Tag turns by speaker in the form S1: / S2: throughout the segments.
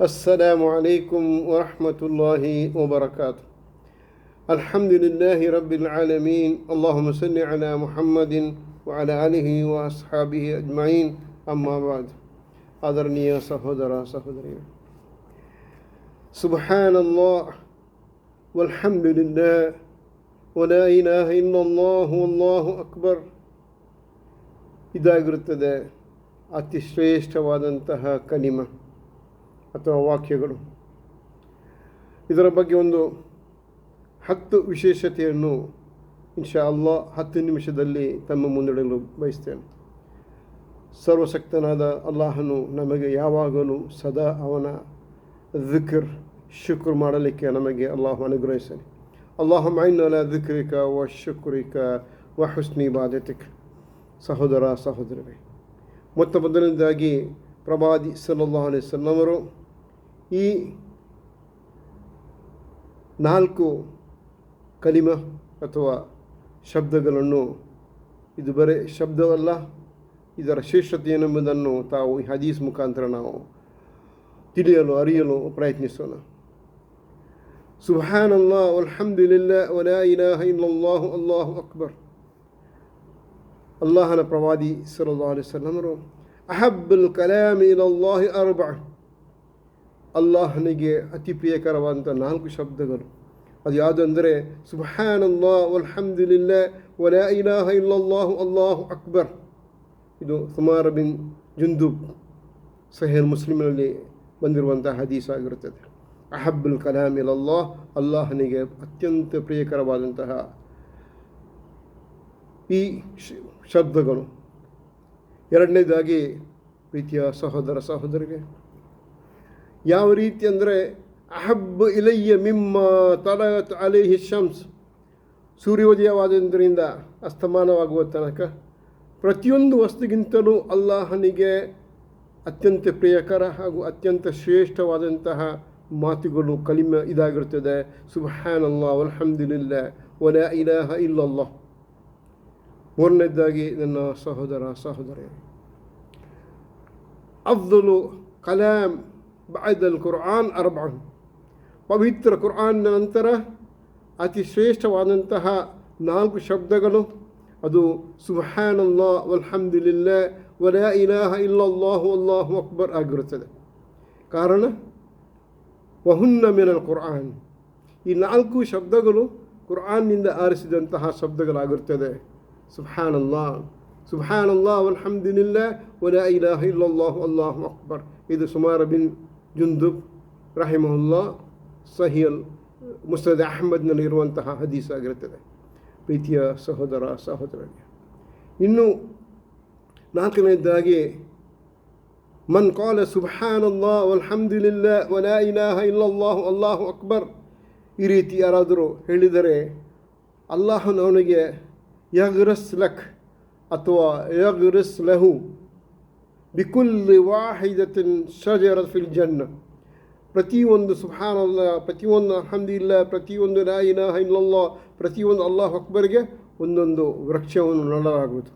S1: السلام عليكم ورحمة الله وبركاته الحمد لله رب العالمين اللهم صل على محمد وعلى آله وأصحابه أجمعين أما بعد ಆದರಣೀಯ ಸಹೋದರ ಸಹೋದರಿ سبحان الله والحمد لله ولا إله إلا الله والله أكبر ಇದಾಗಿರುತ್ತದೆ ಅತಿ ಶ್ರೇಷ್ಠವಾದಂತಹ ಕಲಿಮ ಅಥವಾ ವಾಕ್ಯಗಳು. ಇದರ ಬಗ್ಗೆ ಒಂದು ಹತ್ತು ವಿಶೇಷತೆಯನ್ನು ಇನ್ಶಾ ಅಲ್ಲಾ ಹತ್ತು ನಿಮಿಷದಲ್ಲಿ ತಮ್ಮ ಮುಂದಿಡಲು ಬಯಸ್ತೇನೆ. ಸರ್ವಶಕ್ತನಾದ ಅಲ್ಲಾಹನು ನಮಗೆ ಯಾವಾಗಲೂ ಸದಾ ಅವನ ಝಿಕ್ರ್ ಶುಕ್ರ್ ಮಾಡಲಿಕ್ಕೆ ನಮಗೆ ಅಲ್ಲಾಹ ಅನುಗ್ರಹಿಸಲಿ. ಅಲ್ಲಾಹ ಮೈನಲ ಧಿಕ್ರಿಕ ವ ಶುಕ್ರಿಕ ವ ಹುಸ್ನಿ ಬಾಧ್ಯತಿಕ್ ಸಹೋದರ ಸಹೋದರರೇ, ಮೊತ್ತ ಮೊದಲನೇದಾಗಿ ಪ್ರಭಾದಿ ಸಲ್ಲಲ್ಲಾಹು ಅಲೈಹಿ ವಸಲ್ಲಮರು ಈ ನಾಲ್ಕು ಕಲಿಮ ಅಥವಾ ಶಬ್ದಗಳನ್ನು ಇದು ಬರೀ ಶಬ್ದವಲ್ಲ, ಇದರ ಶ್ರೇಷ್ಠತೆ ಎಂಬುದನ್ನು ತಾವು ಈ ಹದೀಸ್ ಮುಖಾಂತರ ನಾವು ತಿಳಿಯಲು, ಅರಿಯಲು ಪ್ರಯತ್ನಿಸೋಣ. ಸುಹಾನ್ ಅಲ್ಲಾ ಅಲ್ಹಮ್ದುಲಿಲ್ಲ ವಲಾ ಅಲ್ಲಾಹು ಅಕ್ಬರ್. ಅಲ್ಲಾಹನ ಪ್ರವಾದಿ ಸಲ್ಲಾ ಅಲಿಸಲ್ಲಮರು ಅಹಬ್ಬುಲ್ ಕಲಾಮ್ ಇಲಲ್ಲಾಹಿ ಅರ್ಬ. ಅಲ್ಲಾಹನಿಗೆ ಅತಿ ಪ್ರಿಯಕರವಾದಂಥ ನಾಲ್ಕು ಶಬ್ದಗಳು. ಅದು ಯಾವುದಂದರೆ ಸುಬಹಾನ್ ಅಲ್ಲಾ ಅಲ್ಹಮ್ದುಲಿಲ್ಲ ಒಲೆ ಇಲಾಹ ಇಲ್ಲಲ್ಲಾಹು ಅಲ್ಲಾಹು ಅಕ್ಬರ್. ಇದು ಸುಮಾರ ಬಿನ್ ಜುಂದೂಬ್ ಸಹೇಲ್ ಮುಸ್ಲಿಮ್ನಲ್ಲಿ ಬಂದಿರುವಂಥ ಹದೀಸ್ ಆಗಿರುತ್ತದೆ ಅಹಬ್ಬುಲ್ ಕಲಾಮ್ ಇಲಲ್ಲಾಹ್ ಅಲ್ಲಾಹನಿಗೆ ಅತ್ಯಂತ ಪ್ರಿಯಕರವಾದಂತಹ ಈ ಶಬ್ದಗಳು. ಎರಡನೇದಾಗಿ, ಪ್ರೀತಿಯ ಸಹೋದರ ಸಹೋದರಿಗೆ ಯಾವ ರೀತಿ ಅಂದರೆ ಅಹಬ್ ಇಲಯ್ಯ ಮಿಮ್ಮ ತಲತ್ ಅಲೆ ಹಿಶಮ್ಸ್ ಸೂರ್ಯೋದಯವಾದ್ರಿಂದ ಅಸ್ತಮಾನವಾಗುವ ತನಕ ಪ್ರತಿಯೊಂದು ವಸ್ತುಗಿಂತಲೂ ಅಲ್ಲಾಹನಿಗೆ ಅತ್ಯಂತ ಪ್ರಿಯಕರ ಹಾಗೂ ಅತ್ಯಂತ ಶ್ರೇಷ್ಠವಾದಂತಹ ಮಾತುಗಳು, ಕಲಿಮೆ ಇದಾಗಿರುತ್ತದೆ. ಸುಬಹಾನ್ ಅಲ್ಲಾ ಅಲ್ಹಮ್ದುಲಿಲ್ಲ ಒಲೆ ಇಲಹ ಇಲ್ಲಲ್ಲ. ಮೂರನೇದಾಗಿ ನನ್ನ ಸಹೋದರ ಸಹೋದರಿ ಅಬ್ದುಲು ಕಲಾಮ್ ಬಾಯ್ದಲ್ ಕುರ್ಆನ್ ಅರ್ಬಾನ್ ಪವಿತ್ರ ಕುರ್ಆನ್ನ ನಂತರ ಅತಿ ಶ್ರೇಷ್ಠವಾದಂತಹ ನಾಲ್ಕು ಶಬ್ದಗಳು ಅದು ಸುಹಾನಲ್ಲಾ ಅಲ್ಹಮ್ದುಲಿಲ್ಲ ವಲಾ ಇಲಾಹ ಇಲ್ಲಲ್ಲಾಹು ಅಲ್ಲಾಹು ಅಕ್ಬರ್ ಆಗಿರುತ್ತದೆ ಕಾರಣ ವಹುನ್ನ ಮಿನಲ್ ಕುರ್ಆನ್ ಈ ನಾಲ್ಕು ಶಬ್ದಗಳು ಕುರ್ಆನ್ನಿಂದ ಆರಿಸಿದಂತಹ ಶಬ್ದಗಳಾಗಿರುತ್ತದೆ ಸುಹಾನಲ್ಲಾ ಅಲ್ಲಾ ಅಲ್ಹಮ್ದುಲಿಲ್ಲ ವಲಾ ಇಲಾಹ ಇಲ್ಲಲ್ಲಾಹು ಅಲ್ಲಾಹು ಅಕ್ಬರ್ ಇದು ಸುಮಾರು ಬಿನ್ ಜುಂದುಬ್ ರಹಿಮಲ್ಲಾ ಸಹಿಯಲ್ ಮುಸ್ತದ್ ಅಹಮದ್ನಲ್ಲಿರುವಂತಹ ಹದೀಸ್ ಆಗಿರುತ್ತದೆ. ಪ್ರೀತಿಯ ಸಹೋದರ ಸಹೋದರರಿಗೆ. ಇನ್ನು ನಾಲ್ಕನೇದಾಗಿ ಮನ್ ಕಾಲ ಸುಬಹಾನ್ ಅಲ್ಲಾ ಅಲ್ಹಮ್ದುಲಿಲ್ಲ ವಲಾ ಇಲಾಹ ಇಲ್ಲಲ್ಲಾಹು ಅಲ್ಲಾಹು ಅಕ್ಬರ್. ಈ ರೀತಿ ಯಾರಾದರೂ ಹೇಳಿದರೆ, ಅಲ್ಲಾಹನವನಿಗೆ ಯಗ್ರಸ್ ಲಖ್ ಅಥವಾ ಯಗ್ರಸ್ ಲಹು ಬಿಕುಲ್ ವಾಹಿದತಿನ್ ಸಜರ ಫಿಲ್ ಜನ್ನ ಪ್ರತಿಯೊಂದು ಸುಹಾನಲ್ಲ ಪ್ರತಿಯೊಂದು ಅಲ್ಹಮ್ದಿಲ್ಲ ಪ್ರತಿಯೊಂದು ರಾಯಿನ ಹೈನಲ್ಲ ಪ್ರತಿಯೊಂದು ಅಲ್ಲಾಹ್ ಅಕ್ಬರ್ಗೆ ಒಂದೊಂದು ವೃಕ್ಷವನ್ನು ನಡಲಾಗುವುದು,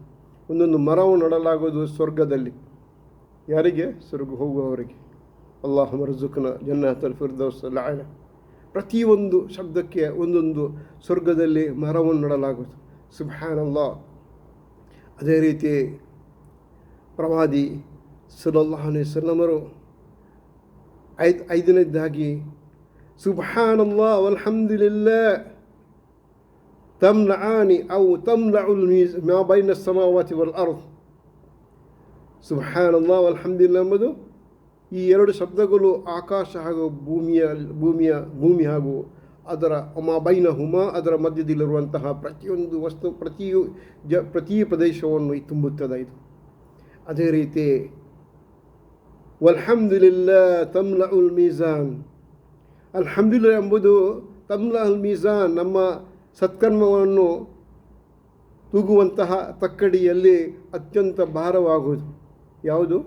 S1: ಒಂದೊಂದು ಮರವನ್ನು ನಡಲಾಗುವುದು ಸ್ವರ್ಗದಲ್ಲಿ. ಯಾರಿಗೆ? ಸ್ವರ್ಗ ಹೋಗುವವರಿಗೆ. ಅಲ್ಲಾಹ ಮರ್ಜುಕ್ನ ಜನ್ನ ಫಿರ್ದೌಸ್ ಲಾಯನ ಪ್ರತಿಯೊಂದು ಶಬ್ದಕ್ಕೆ ಒಂದೊಂದು ಸ್ವರ್ಗದಲ್ಲಿ ಮರವನ್ನು ನಡಲಾಗುವುದು. ಸುಬಹಾನಲ್ಲಾ. ಅದೇ ರೀತಿ ಪ್ರವಾದಿ ಸಲಲ್ಲಾಹು ಅಲೈಹಿ ವಸಲ್ಲಮರು ಐದು ಐದನೇದಾಗಿ, ಸುಬಹಾನಲ್ಲಾ ಅಲ್ಹಮ್ದುಲಿಲ್ಲ ತಮ್ನಆನಿ ಅವು ತಮ್ಲಉಲ್ ಮೀಸ್ ಮಾ ಬೈನ ಸಮಾವಾತಿ ವಲ್ ಅರ್ದ್. ಸುಬಹಾನಲ್ಲಾ ಅಲ್ಹಮ್ದುಲಿಲ್ಲ ಎಂಬುದು ಈ ಎರಡು ಶಬ್ದಗಳು ಆಕಾಶ ಹಾಗೂ ಭೂಮಿಯ ಭೂಮಿಯ, ಭೂಮಿ ಹಾಗೂ ಅದರ ಮಾ ಬೈನ ಹುಮ ಅದರ ಮಧ್ಯದಲ್ಲಿರುವಂತಹ ಪ್ರತಿಯೊಂದು ವಸ್ತು, ಪ್ರತಿಯು ಜ, ಪ್ರತಿ ಪ್ರದೇಶವನ್ನು ತುಂಬುತ್ತದೆ ಇದು. ಅದೇ ರೀತಿ, ವಲ್ಹಮ್ದುಲಿಲ್ಲ ತಮ್ಲ ಉಲ್ ಮೀಜಾನ್ ಅಲ್ಹಮ್ದುಲ್ಲ ಎಂಬುದು ತಮ್ಲ ಅಲ್ ಮೀಜಾನ್ ನಮ್ಮ ಸತ್ಕರ್ಮವನ್ನು ತೂಗುವಂತಹ ತಕ್ಕಡಿಯಲ್ಲಿ ಅತ್ಯಂತ ಭಾರವಾಗುವುದು. ಯಾವುದು?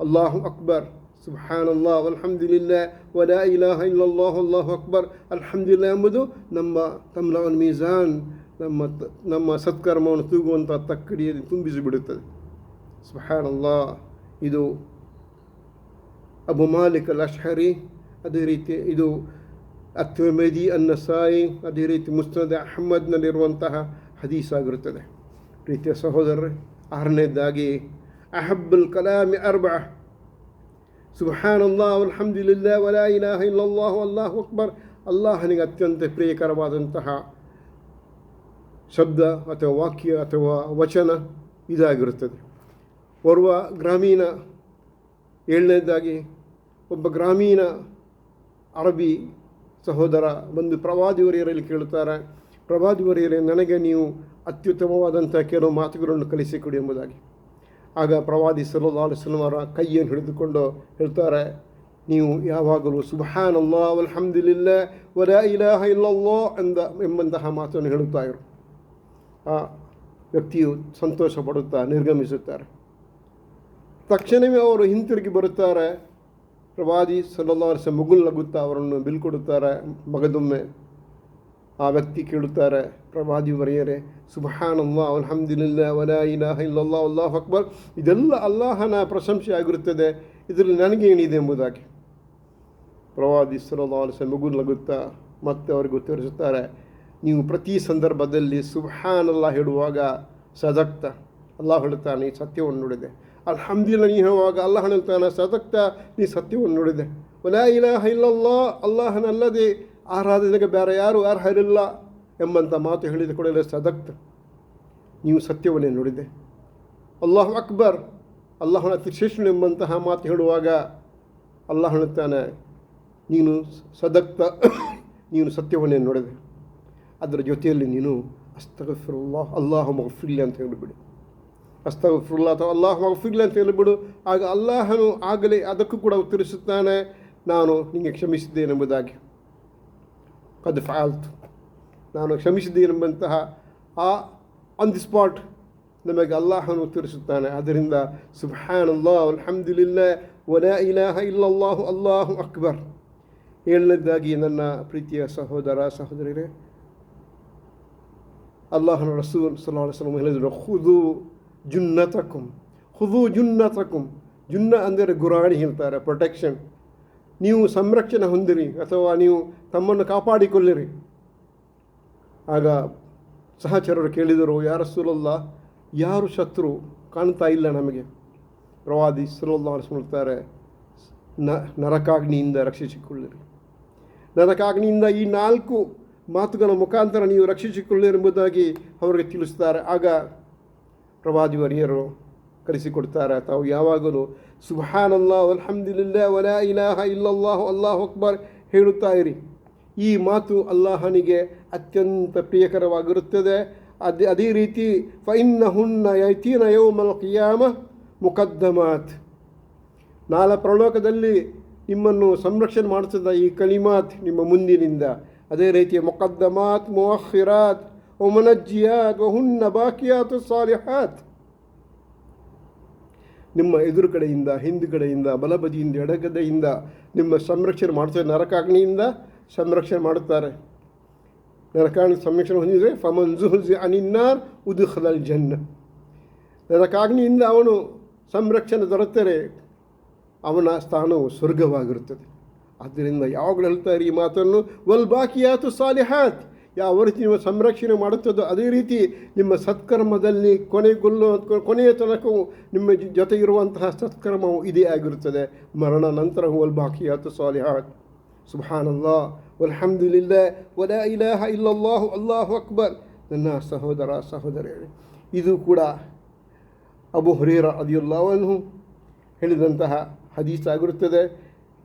S1: ಅಲ್ಲಾಹು ಅಕ್ಬರ್. ಸುಬಹಾನಲ್ಲಾ ಅಲ್ಹಮ್ದುಲಿಲ್ಲ ವಲ ಇಲಾಹ ಇಲ್ಲಲ್ಲಾಹು, ಅಲ್ಲಾಹು ಅಕ್ಬರ್. ಅಲ್ಹಮ್ದುಲಿಲ್ಲ ಎಂಬುದು ನಮ್ಮ ತಮ್ಲ ಅಲ್ ಮೀಜಾನ್ ನಮ್ಮ ನಮ್ಮ ಸತ್ಕರ್ಮವನ್ನು ತೂಗುವಂಥ ತಕ್ಕಡಿಯಲ್ಲಿ ತುಂಬಿಸಿಬಿಡುತ್ತದೆ. ಸುಬಹಾನಲ್ಲಾ, ಇದು ಅಬು ಮಾಲಿಕ್ ಅಲ್ ಅಶ್ಹರಿ ಅದೇ ರೀತಿ ಇದು ಅತ್ವಮೆದಿ ಅನ್ನ ಸಾಯಿ ಅದೇ ರೀತಿ ಮುಸ್ತದ ಅಹಮ್ಮದ್ನಲ್ಲಿರುವಂತಹ ಹದೀಸ್ ಆಗಿರುತ್ತದೆ. ಪ್ರೀತಿಯ ಸಹೋದರರೇ, ಆರನೇದಾಗಿ, ಅಹಬ್ಬುಲ್ ಕಲಾಮಿ ಅರ್ಬ, ಸುಬಹಾನಲ್ಲಾ ಅಲ್ಹಮ್ದುಲಿಲ್ಲಾ ವಲಾ ಇಲಾಹ ಇಲ್ಲಲ್ಲಾಹು, ಅಲ್ಲಾಹು ಅಕ್ಬರ್. ಅಲ್ಲಾಹನಿಗೆ ಅತ್ಯಂತ ಪ್ರಿಯಕರವಾದಂತಹ ಶಬ್ದ ಅಥವಾ ವಾಕ್ಯ ಅಥವಾ ವಚನ ಇದಾಗಿರುತ್ತದೆ. ಓರ್ವ ಗ್ರಾಮೀಣ ಏಳನೇದಾಗಿ ಒಬ್ಬ ಗ್ರಾಮೀಣ ಅರಬಿ ಸಹೋದರ ಬಂದು ಪ್ರವಾದಿವರಿಯರಲ್ಲಿ ಕೇಳುತ್ತಾರೆ. ಪ್ರವಾದಿವರಿಯರೇ ನನಗೆ ನೀವು ಅತ್ಯುತ್ತಮವಾದಂಥ ಕೆಲವು ಮಾತುಗಳನ್ನು ಕಲಿಸಿಕೊಡಿ ಎಂಬುದಾಗಿ. ಆಗ ಪ್ರವಾದಿ ಸಲ್ಲಾ ಅಲಿಸ್ಲಮರ ಕೈಯನ್ನು ಹಿಡಿದುಕೊಂಡು ಹೇಳ್ತಾರೆ, ನೀವು ಯಾವಾಗಲೂ ಸುಬಹಾನ್ ಅಲ್ಲಾ ಅಲ್ಹಮ್ದಿಲ್ಲ ವರ ಇಲಾಹ ಇಲ್ಲಲ್ಲೋ ಎಂದ, ಎಂಬಂತಹ ಮಾತನ್ನು ಹೇಳುತ್ತಾ ಇರು. ಆ ವ್ಯಕ್ತಿಯು ಸಂತೋಷ ಪಡುತ್ತಾ ನಿರ್ಗಮಿಸುತ್ತಾರೆ. ತಕ್ಷಣವೇ ಅವರು ಹಿಂತಿರುಗಿ ಬರುತ್ತಾರೆ. ಪ್ರವಾದಿ ಸಲ್ಲಲ್ಲಾರ್ಸ ಮುಗುಲ್ ನಗುತ್ತಾ ಅವರನ್ನು ಬಿಲ್ಕೊಡುತ್ತಾರೆ ಮಗದೊಮ್ಮೆ ಆ ವ್ಯಕ್ತಿ ಕೇಳುತ್ತಾರೆ, ಪ್ರವಾದಿ ವರೆಯರೆ, ಸುಬಹಾನಲ್ಲಾ ಅಲ್ಲಾ ಅಲ್ಹಮ್ದುಲಿಲ್ಲ ವಲಾ ಇಲಾಹ ಅಲ್ಲಾಹ್ ಅಕ್ಬರ್. ಇದೆಲ್ಲ ಅಲ್ಲಾಹನ ಪ್ರಶಂಸೆ ಆಗಿರುತ್ತದೆ. ಇದರಲ್ಲಿ ನನಗೆ ಎಂಬುದಾಗಿ. ಪ್ರವಾದಿ ಸಲ್ಲಲ್ಲಾರ್ಸ ಮುಗುಲ್ ನಗುತ್ತಾ ಮತ್ತೆ ಅವರಿಗೆ ಉತ್ತರಿಸುತ್ತಾರೆ, ನೀವು ಪ್ರತಿ ಸಂದರ್ಭದಲ್ಲಿ ಸುಬಹಾನಲ್ಲ ಹೇಳುವಾಗ, ಸದಕ್ತ. ಅಲ್ಲಾಹ್ ಹೇಳುತ್ತಾನೆ ಸತ್ಯವನ್ನು ನುಡಿದೆ. ಅಲ್ಹಮ್ದಿಲ್ಲ ನೀ ಹೇಳುವಾಗ ಅಲ್ಲಾಹ್ ಹೇಳ್ತಾನೆ ಸದಕ್ತ ನೀ ಸತ್ಯವನ್ನು ನೋಡಿದೆ. ಒಲಾ ಇಲಾಹ ಇಲ್ಲಲ್ಲಾ ಅಲ್ಲಾಹನಲ್ಲದೆ ಆರಾಧನೆಗೆ ಬೇರೆ ಯಾರು ಅರ್ಹರಿಲ್ಲ ಎಂಬಂಥ ಮಾತು ಹೇಳಿದ ಕೂಡಲೇ ಸದಕ್ತ, ನೀವು ಸತ್ಯವನ್ನೇ ನೋಡಿದೆ. ಅಲ್ಲಾಹ್ ಅಕ್ಬರ್ ಅಲ್ಲಾಹನ ಅತಿಶ್ರೇಷ್ಠನು ಎಂಬಂತಹ ಮಾತು ಹೇಳುವಾಗ ಅಲ್ಲಾಹನ ಹೇಳುತ್ತಾನೆ ನೀನು ಸದಕ್ತ, ನೀನು ಸತ್ಯವನ್ನೇ ನೋಡಿದೆ. ಅದರ ಜೊತೆಯಲ್ಲಿ ನೀನು ಅಸ್ತಗಫಿರುಲ್ಲಾ ಅಲ್ಲಾಹ ಮಗಫಿರ್ಲಿ ಅಂತ ಹೇಳಿಬಿಡು. ಅಸ್ತಗಫಿರುಲ್ಲಾ, ಅಥವಾ ಅಲ್ಲಾಹ್ ಮಗಫಿರ್ಲಿ ಅಂತ ಹೇಳಿಬಿಡು. ಆಗ ಅಲ್ಲಾಹನು ಆಗಲೇ ಅದಕ್ಕೂ ಕೂಡ ಉತ್ತರಿಸುತ್ತಾನೆ. ನಾನು ನಿಮಗೆ ಕ್ಷಮಿಸಿದ್ದೇನೆಂಬುದಾಗಿ. ಕದ್ ಫಾಲ್ತು. ನಾನು ಕ್ಷಮಿಸಿದ್ದೇನೆಂಬಂತಹ ಆ ಆನ್ ದಿ ಸ್ಪಾಟ್ ನಮಗೆ ಅಲ್ಲಾಹನು ಉತ್ತರಿಸುತ್ತಾನೆ. ಆದ್ದರಿಂದ ಸುಬ್ಹಾನ್ ಅಲ್ಲಾಹ್ ಅಲ್ಹಮ್ದುಲಿಲ್ಲ ಒಲೆ ಇಲಾಹ ಇಲ್ಲಲ್ಲಾಹು, ಅಲ್ಲಾಹು ಅಕ್ಬರ್. ಏಳನೇದಾಗಿ ನನ್ನ ಪ್ರೀತಿಯ ಸಹೋದರ, ಸಹೋದರಿಯರೇ, ಅಲ್ಲಾಹನ ರಸೂಲ್ ಸಲ್ಲಾ ವಸಲಂ ಹೇಳಿದರು, ಖುದು ಜುನ್ನತಕುಂ. ಹುದು ಜುನ್ನತಕುಂ. ಜುನ್ನ ಅಂದರೆ ಗುರಾಣಿ ಹೇಳ್ತಾರೆ ಪ್ರೊಟೆಕ್ಷನ್ ನೀವು ಸಂರಕ್ಷಣೆ ಹೊಂದಿರಿ ಅಥವಾ ನೀವು ತಮ್ಮನ್ನು ಕಾಪಾಡಿಕೊಳ್ಳಿರಿ. ಆಗ ಸಹಚರರು ಕೇಳಿದರು ಯಾರ ಸುಲಲ್ಲ ಯಾರು ಶತ್ರು? ಕಾಣ್ತಾ ಇಲ್ಲ ನಮಗೆ. ಪ್ರವಾದಿ ಸುಲಲ್ಲ ಅನಿಸ್ಕೊಳ್ತಾರೆ ನ, ನರಕಾಗ್ನಿಯಿಂದ ರಕ್ಷಿಸಿಕೊಳ್ಳಿರಿ. ನರಕಾಗ್ನಿಯಿಂದ ಈ ನಾಲ್ಕು ಮಾತುಗಳ ಮುಖಾಂತರ ನೀವು ರಕ್ಷಿಸಿಕೊಳ್ಳಿರಿ ಎಂಬುದಾಗಿ ಅವರಿಗೆ ತಿಳಿಸ್ತಾರೆ. ಆಗ ಪ್ರವಾದಿವರಿಯರು ಕಲಿಸಿಕೊಡ್ತಾರೆ ತಾವು ಯಾವಾಗಲೂ ಸುಬಹಾನ್ ಅಲ್ಲಾ ಅಲ್ಹಮ್ದುಲಿಲ್ಲ ವಲಾ ಇಲಾಹ ಇಲ್ಲಲ್ಲಾಹು ಅಲ್ಲಾಹು ಅಕ್ಬರ್ ಹೇಳುತ್ತಾ ಇರಿ. ಈ ಮಾತು ಅಲ್ಲಾಹನಿಗೆ ಅತ್ಯಂತ ಪ್ರಿಯಕರವಾಗಿರುತ್ತದೆ. ಅದೇ ಅದೇ ರೀತಿ ಫೈನ್ನ ಹುನ್ನ ಯತೀನ ಯೌಮಲ್ ಕಿಯಾಮ ಮುಕದ್ದಮಾತ್. ನಾಲ ಪ್ರಲೋಕದಲ್ಲಿ ನಿಮ್ಮನ್ನು ಸಂರಕ್ಷಣೆ ಮಾಡುತ್ತದೆ ಈ ಕಲಿಮಾತ್ ನಿಮ್ಮ ಮುಂದಿನಿಂದ. ಅದೇ ರೀತಿಯ ಮುಕದ್ದಮಾತ್ ಮುವಖಿರಾತ್ ಒಮನಜ್ಜಿಯಾತ್ ವಹುನ್ನ ಬಾಕಿಯಾತು ಸಾಲಿಹಾತ್ ನಿಮ್ಮ ಎದುರು ಕಡೆಯಿಂದ ಹಿಂದುಗಡೆಯಿಂದ, ಬಲಬದಿಯಿಂದ, ಎಡಗಡೆಯಿಂದ ನಿಮ್ಮ ಸಂರಕ್ಷಣೆ ಮಾಡ್ತಾರೆ ನರಕಾಗ್ನಿಯಿಂದ ಸಂರಕ್ಷಣೆ ಮಾಡುತ್ತಾರೆ. ನರಕಾಗ್ನಿ ಸಂರಕ್ಷಣೆ ಹೊಂದಿದರೆ, ಫಮನ್ ಜುಹುಜಿ ಅನಿನ್ನಾರ್ ಉದುಖಲಲ್ ಜನ್ನ. ನರಕಾಗ್ನಿಯಿಂದ ಅವನು ಸಂರಕ್ಷಣೆ ದೊರೆತರೆ, ಅವನ ಸ್ಥಾನವು ಸ್ವರ್ಗವಾಗಿರುತ್ತದೆ. ಆದ್ದರಿಂದ ಯಾವಾಗಲೂ ಹೇಳ್ತಾರೆ ಈ ಮಾತನ್ನು, ವಲ್ ಬಾಕಿಯಾತು ಸಾಲಿಹಾತ್ ಯಾವ ರೀತಿ ನೀವು ಸಂರಕ್ಷಣೆ ಮಾಡುತ್ತದೋ ಅದೇ ರೀತಿ ನಿಮ್ಮ ಸತ್ಕರ್ಮದಲ್ಲಿ ಕೊನೆಗೊಲ್ಲು ಕೊನೆಯ ತನಕವೂ ನಿಮ್ಮ ಜೊತೆ ಇರುವಂತಹ ಸತ್ಕರ್ಮವು ಇದೇ ಆಗಿರುತ್ತದೆ. ಮರಣ ನಂತರವೂ ವಲ್ ಬಾಕಿಯಾತು ಸಾಲಿಹಾತ್. ಸುಬಹಾನಲ್ಲಾ ಅಲ್ಹಮ್ದುಲಿಲ್ಲ ವಲ ಇಲಾಹ ಇಲ್ಲಲ್ಲಾಹು, ಅಲ್ಲಾಹು ಅಕ್ಬರ್. ನನ್ನ ಸಹೋದರ, ಸಹೋದರಿಯರೇ, ಇದು ಕೂಡ ಅಬು ಹುರೇರ ಅದಿಯುಲ್ಲಾವನ್ನು ಹೇಳಿದಂತಹ ಹದೀಸ್ ಆಗಿರುತ್ತದೆ.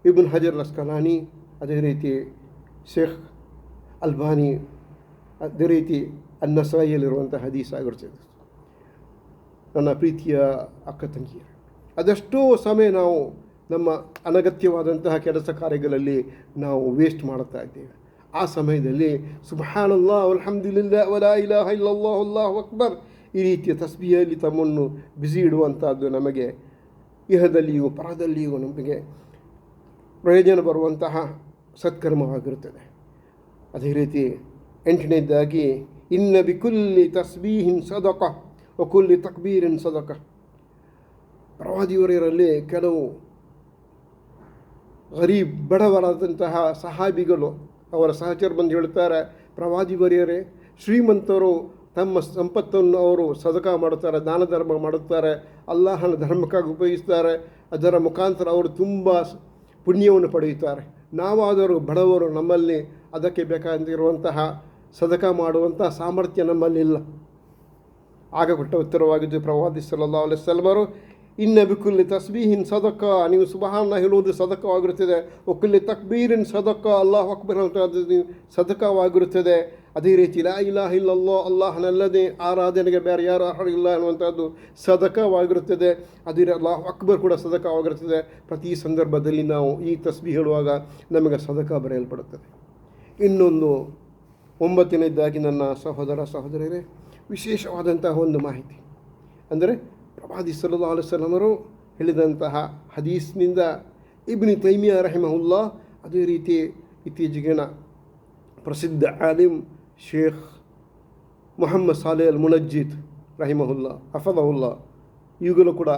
S1: ಇಬ್ನ್ ಹಜರ್ ಲಸ್ಕಲಾನಿ, ಅದೇ ರೀತಿ ಶೇಖ್ ಅಲ್ಬಾನಿ ಅದೇ ರೀತಿ ಅನ್ನ ಅನ್ನಸಾಯಿಯಲ್ಲಿರುವಂಥ ಹದೀಸ್ ಆಗಿರ್ತದೆ. ನನ್ನ ಪ್ರೀತಿಯ ಅಕ್ಕ ತಂಗಿಯ ಅದೆಷ್ಟೋ ಸಮಯ ನಾವು ನಮ್ಮ ಅನಗತ್ಯವಾದಂತಹ ಕೆಲಸ ಕಾರ್ಯಗಳಲ್ಲಿ ನಾವು ವೇಸ್ಟ್ ಮಾಡುತ್ತಾ ಇದ್ದೇವೆ. ಆ ಸಮಯದಲ್ಲಿ ಸುಬಹಾನಲ್ಲಾ ಅಕ್ಬರ್ ಈ ರೀತಿಯ ತಸ್ಬಿಯಲ್ಲಿ ತಮ್ಮನ್ನು ಬ್ಯುಸಿ ಇಡುವಂಥದ್ದು ನಮಗೆ ಇಹದಲ್ಲಿಯೂ ಪರದಲ್ಲಿಯೂ ನಮಗೆ ಪ್ರಯೋಜನ ಬರುವಂತಹ ಸತ್ಕರ್ಮವಾಗಿರುತ್ತದೆ ಅದೇ ರೀತಿ ಎಂಟನೇದಾಗಿ, ಇನ್ನ ಬಿಕುಲ್ಲಿ ತಸ್ಬೀಹಿನ್ ಸದಕ ಒಕುಲ್ಲಿ ತಕ್ಬೀರಿನ್ ಸದಕ. ಪ್ರವಾದಿಯವರಲ್ಲಿ ಕೆಲವು ಗರೀಬ್ ಬಡವರಾದಂತಹ ಸಹಾಬಿಗಳು ಅವರ ಸಹಚರು ಬಂದು ಹೇಳ್ತಾರೆ ಪ್ರವಾದಿ ಬರೆಯರೆ ಶ್ರೀಮಂತರು ತಮ್ಮ ಸಂಪತ್ತನ್ನು ಅವರು ಸದಕ ಮಾಡುತ್ತಾರೆ ದಾನ ಧರ್ಮ ಮಾಡುತ್ತಾರೆ, ಅಲ್ಲಾಹನ ಧರ್ಮಕ್ಕಾಗಿ ಉಪಯೋಗಿಸ್ತಾರೆ, ಅದರ ಮುಖಾಂತರ ಅವರು ತುಂಬ ಪುಣ್ಯವನ್ನು ಪಡೆಯುತ್ತಾರೆ. ನಾವಾದರೂ ಬಡವರು ನಮ್ಮಲ್ಲಿ ಅದಕ್ಕೆ ಬೇಕಾಗಿರುವಂತಹ ಸದಕ ಮಾಡುವಂಥ ಸಾಮರ್ಥ್ಯ ನಮ್ಮಲ್ಲಿಲ್ಲ ಆಗ ಕೊಟ್ಟ ಉತ್ತರವಾಗಿದ್ದು ಪ್ರವಾದಿ ಸಲ್ಲಾ ಅಲೈವಲ್ಲಮರು ಇನ್ನ ಬಿಕುಲ್ಲಿ ತಸ್ಬೀಹಿನ್ ಸದಕ ನೀವು ಸುಬಹಾನ ಹೇಳುವುದು ಸದಕವಾಗಿರುತ್ತದೆ. ಒಕ್ಕುಲ್ಲಿ ತಕ್ಬೀರಿನ್ ಸದಕ ಅಲ್ಲಾಹ್ ಅಕ್ಬರ್ ಅಂತ ಸದಕವಾಗಿರುತ್ತದೆ. ಅದೇ ರೀತಿ ಲಾ ಇಲಾಹ ಇಲ್ಲಲ್ಲೋ ಅಲ್ಲಾಹನಲ್ಲದೆ ಆರಾಧನೆಗೆ ಬೇರೆ ಯಾರು ಅರ್ಹರು ಇಲ್ಲ ಅನ್ನುವಂಥದ್ದು ಸದಕವಾಗಿರುತ್ತದೆ. ಅದೇ ಅಲ್ಲಾಹ್ ಅಕ್ಬರ್ ಕೂಡ ಸದಕವಾಗಿರುತ್ತದೆ. ಪ್ರತಿ ಸಂದರ್ಭದಲ್ಲಿ ನಾವು ಈ ತಸ್ಬಿ ಹೇಳುವಾಗ ನಮಗೆ ಸದಕ ಬರೆಯಲ್ಪಡುತ್ತದೆ. ಇನ್ನೊಂದು ಒಂಬತ್ತನೇದಾಗಿ ನನ್ನ ಸಹೋದರ ಸಹೋದರರೇ ವಿಶೇಷವಾದಂತಹ ಒಂದು ಮಾಹಿತಿ. ಅಂದರೆ ಪ್ರವಾದಿ ಸಲ್ಲಾ ಅಲುಸಲಮರು ಹೇಳಿದಂತಹ ಹದೀಸ್ನಿಂದ ಇಬ್ನಿ ತೈಮಿಯಾ ರಹಿಮಹುಲ್ಲಾ ಅದೇ ರೀತಿ ಇತ್ತೀಚೆಗಿನ ಪ್ರಸಿದ್ಧ ಆಲಿಮ್ ಶೇಖ್ ಮೊಹಮ್ಮದ್ ಸಾಲೆ ಅಲ್ ಮುನಜ್ಜಿದ್ ರಹಿಮಹುಲ್ಲಾ, ಅಫದಹುಲ್ಲಾ, ಈಗಲೂ ಕೂಡ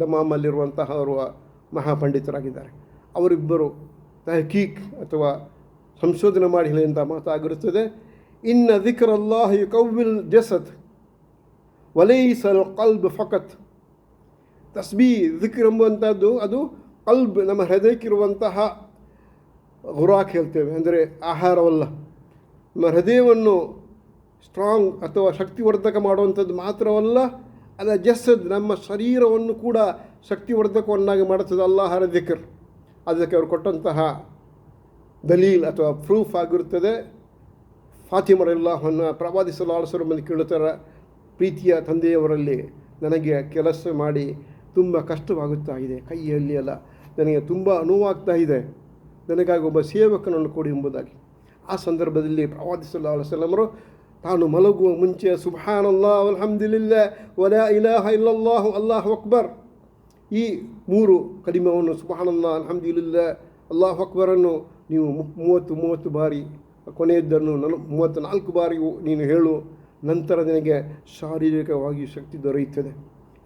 S1: ದಮಾಮಲ್ಲಿರುವಂತಹ ಅವರು ಮಹಾಪಂಡಿತರಾಗಿದ್ದಾರೆ. ಅವರಿಬ್ಬರು ತಹಕೀಕ್ ಅಥವಾ ಸಂಶೋಧನೆ ಮಾಡಿ ಅಂತ ಮಾತಾಗಿರುತ್ತದೆ. ಇನ್ನ ದಿಕ್ರಲ್ಲಾಹ್ ಕವ್ವಿಲ್ ಜಸತ್ ವಲೈಸಲ್ ಕಲ್ಬ್ ಫಕತ್. ತಸ್ಬಿ ದಿಕ್ರ್ ಎಂಬುವಂಥದ್ದು, ಅದು ಕಲ್ಬ್, ನಮ್ಮ ಹೃದಯಕ್ಕಿರುವಂತಹ ಹುರಾಕ್ ಹೇಳ್ತೇವೆ, ಅಂದರೆ ಆಹಾರವಲ್ಲ. ನಮ್ಮ ಹೃದಯವನ್ನು ಸ್ಟ್ರಾಂಗ್ ಅಥವಾ ಶಕ್ತಿವರ್ಧಕ ಮಾಡುವಂಥದ್ದು ಮಾತ್ರವಲ್ಲ ಅದ ಜಸ್ಸದ್ ನಮ್ಮ ಶರೀರವನ್ನು ಕೂಡ ಶಕ್ತಿವರ್ಧಕವನ್ನಾಗಿ ಮಾಡುತ್ತದೆ, ಅಲ್ಲಾಹಾರ ದಿಕ್ರ್ ಅದಕ್ಕೆ ಅವರು ಕೊಟ್ಟಂತಹ ದಲೀಲ್ ಅಥವಾ ಪ್ರೂಫ್ ಆಗಿರುತ್ತದೆ. ಫಾತಿಮರೆಲ್ಲವನ್ನು ಪ್ರವಾದಿಸಲು ಆಲಸರು ಮಂದಿ ಕೇಳುತ್ತಾರೆ, ಪ್ರೀತಿಯ ತಂದೆಯವರಲ್ಲಿ ನನಗೆ ಕೆಲಸ ಮಾಡಿ ತುಂಬ ಕಷ್ಟವಾಗುತ್ತಾ ಇದೆ, ಕೈಯಲ್ಲಿ ಎಲ್ಲ ನನಗೆ ತುಂಬ ಅನುವಾಗ್ತಾ ಇದೆ, ನನಗಾಗಿ ಒಬ್ಬ ಸೇವಕನನ್ನು ಕೊಡಿ ಎಂಬುದಾಗಿ. ಆ ಸಂದರ್ಭದಲ್ಲಿ ಪ್ರವಾದಿಸಲು ಆಲಸಲಮರು ತಾನು ಮಲಗುವ ಮುಂಚೆ ಸುಬಹಾನಲ್ಲಾ ಅಲ್ಹಮ್ದಿಲ್ಲ ವಲ ಇಲಾಹ ಇಲ್ಲಲ್ಲಾಹು ಅಲ್ಲಾಹು ಅಕ್ಬರ್. ಈ ಮೂರು ಕಡಿಮೆವನ್ನು ಸುಬಹಾನಲ್ಲಾ ಅಲ್ಹಮ್ದಿಲ್ಲ ಅಲ್ಲಾಹು ಅಕ್ಬರನ್ನು ನೀವು ಮೂವತ್ತು ಮೂವತ್ತು ಬಾರಿ, ಕೊನೆಯದ್ದನ್ನು ನಲ್ ಮೂವತ್ತು ನಾಲ್ಕು ಬಾರಿ ನೀನು ಹೇಳು, ನಂತರ ನಿನಗೆ ಶಾರೀರಿಕವಾಗಿ ಶಕ್ತಿ ದೊರೆಯುತ್ತದೆ.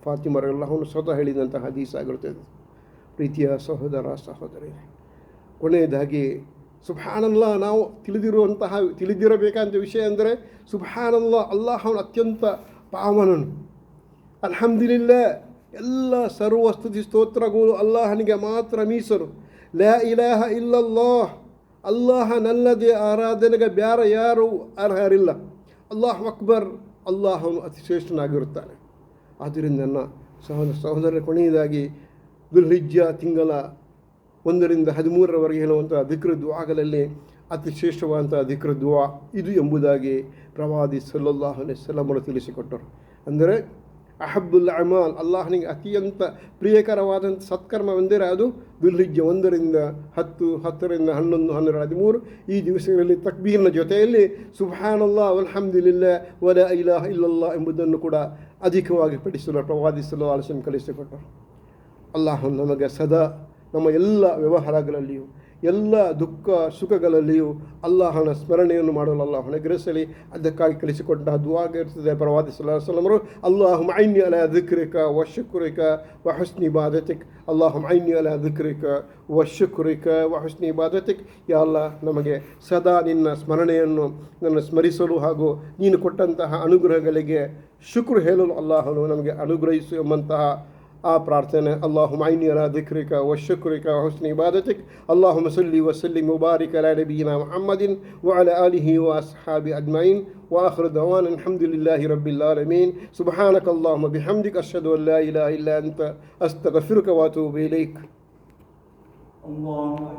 S1: ಫಾತಿಮರೆಲ್ಲವನ್ನು ಸ್ವತಃ ಹೇಳಿದಂತಹ ಹದೀಸ್ ಆಗಿರುತ್ತದೆ. ಪ್ರೀತಿಯ ಸಹೋದರ, ಸಹೋದರಿ, ಕೊನೆಯದಾಗಿ ಸುಭಾನಲ್ಲ ನಾವು ತಿಳಿದಿರುವಂತಹ ತಿಳಿದಿರಬೇಕಾದ ವಿಷಯ ಅಂದರೆ ಸುಭಾನಲ್ಲ ಅಲ್ಲಾಹನು ಅತ್ಯಂತ ಪಾವನನು. ಅಲ್ಹಮ್ದಿಲ್ಲ ಎಲ್ಲ ಸರ್ವ ಸ್ತುತಿ ಸ್ತೋತ್ರಗಳು ಅಲ್ಲಾಹನಿಗೆ ಮಾತ್ರ ಮೀಸಲು. ಲಾ ಇಲಾಹ ಅಲ್ಲಾಹ ನಲ್ಲದೇ ಆರಾಧನೆಗೆ ಬ್ಯಾರ ಯಾರು ಅರ್ಹರಿಲ್ಲ ಅಲ್ಲಾಹ್ ಅಕ್ಬರ್ ಅಲ್ಲಾಹನು ಅತಿ ಶ್ರೇಷ್ಠನಾಗಿರುತ್ತಾನೆ ಆದ್ದರಿಂದ ನನ್ನ ಸಹೋದರ ಸಹೋದರ ಕೊನೆಯದಾಗಿ ದುಲ್ಹಿಜ್ಜ ತಿಂಗಳ ಒಂದರಿಂದ ಹದಿಮೂರರವರೆಗೆ ಹೇಳುವಂಥ ಅಧಿಕೃತ ದುವಾಗಳಲ್ಲಿ ಅತಿ ಶ್ರೇಷ್ಠವಾದಂಥ ಅಧಿಕೃತ ದುವಾ ಇದು ಎಂಬುದಾಗಿ ಪ್ರವಾದಿ ಸಲ್ಲಲ್ಲಾಹು ಅಲೈಹಿ ವಸಲ್ಲಮರು ತಿಳಿಸಿಕೊಟ್ಟರು ಅಂದರೆ ಅಹಬ್ಬುಲ್ ಅಮಾಲ್. ಅಲ್ಲಾಹನಿಗೆ ಅತ್ಯಂತ ಪ್ರಿಯಕರವಾದಂಥ ಸತ್ಕರ್ಮವೆಂದರೆ ಅದು ದುಲ್ಹಿಜ್ಜ ಒಂದರಿಂದ ಹತ್ತು, ಹತ್ತರಿಂದ ಹನ್ನೊಂದು, ಹನ್ನೆರಡು, ಹದಿಮೂರು. ಈ ದಿವಸಗಳಲ್ಲಿ ತಕ್ಬೀರ್ನ ಜೊತೆಯಲ್ಲಿ ಸುಬಹಾನಲ್ಲಾ ಅಲ್ಹಮ್ದುಲಿಲ್ಲ ವಲ ಇಲಾಹ ಇಲ್ಲಲ್ಲ ಎಂಬುದನ್ನು ಕೂಡ ಅಧಿಕವಾಗಿ ಪಠಿಸಲು ಪ್ರವಾದಿಸಲು ಆಲೋಚನೆ ಕಲಿಸಿಕೊಟ್ಟರು. ಅಲ್ಲಾಹ ನಮಗೆ ಸದಾ ನಮ್ಮ ಎಲ್ಲ ವ್ಯವಹಾರಗಳಲ್ಲಿಯೂ ಎಲ್ಲ ದುಃಖ ಸುಖಗಳಲ್ಲಿಯೂ ಅಲ್ಲಾಹನ ಸ್ಮರಣೆಯನ್ನು ಮಾಡಲು ಅಲ್ಲಾಹ ಹೊಣೆಗರಿಸಲಿ ಅದಕ್ಕಾಗಿ ಕಲಿಸಿಕೊಟ್ಟ ದುವಾಗಿರ್ತದೆ ಪ್ರವಾದಿ ಸಲಹರು ಅಲ್ಲಾಹು ಮೈನ್ಯ ಅಲ ಅಧಿಕ್ರಿಕ ವಶುಕುರಿಕ ವಹಸ್ನಿ ಬಾಧತಿಕ್ ಅಲ್ಲಾಹು ಮೈನ್ಯ ಅಲ ಅಧಿಕ್ರಿಕ ವಶುಕುರಿಕ ವಹಸ್ನಿ ಬಾಧತಿಕ್ ಯಾ ಅಲ್ಲ, ನಮಗೆ ಸದಾ ನಿನ್ನ ಸ್ಮರಣೆಯನ್ನು ನನ್ನ ಸ್ಮರಿಸಲು ಹಾಗೂ ನೀನು ಕೊಟ್ಟಂತಹ ಅನುಗ್ರಹಗಳಿಗೆ ಶುಕ್ರು ಹೇಳಲು ಅಲ್ಲಾಹನು ನಮಗೆ ಅನುಗ್ರಹಿಸು ಎಂಬಂತಹ ആ പ്രാർത്ഥന അള്ളാഹും ഐനിയറ ദിക്രിക്ക വഷുക്രിക്ക وحسن ഇബാദത്തിക് അള്ളാഹും സല്ലി വസല്ലി മുബാരിക് അല നബീന محمد وعلى ആലിഹി വഅസ്ഹാബി അജ്മൈൻ وآخر دعوانا الحمد لله رب العالمين. سبحانك اللهم بحمدك أشهد أن لا إله إلا أنت أستغفرك وأتوب إليك.
S2: الله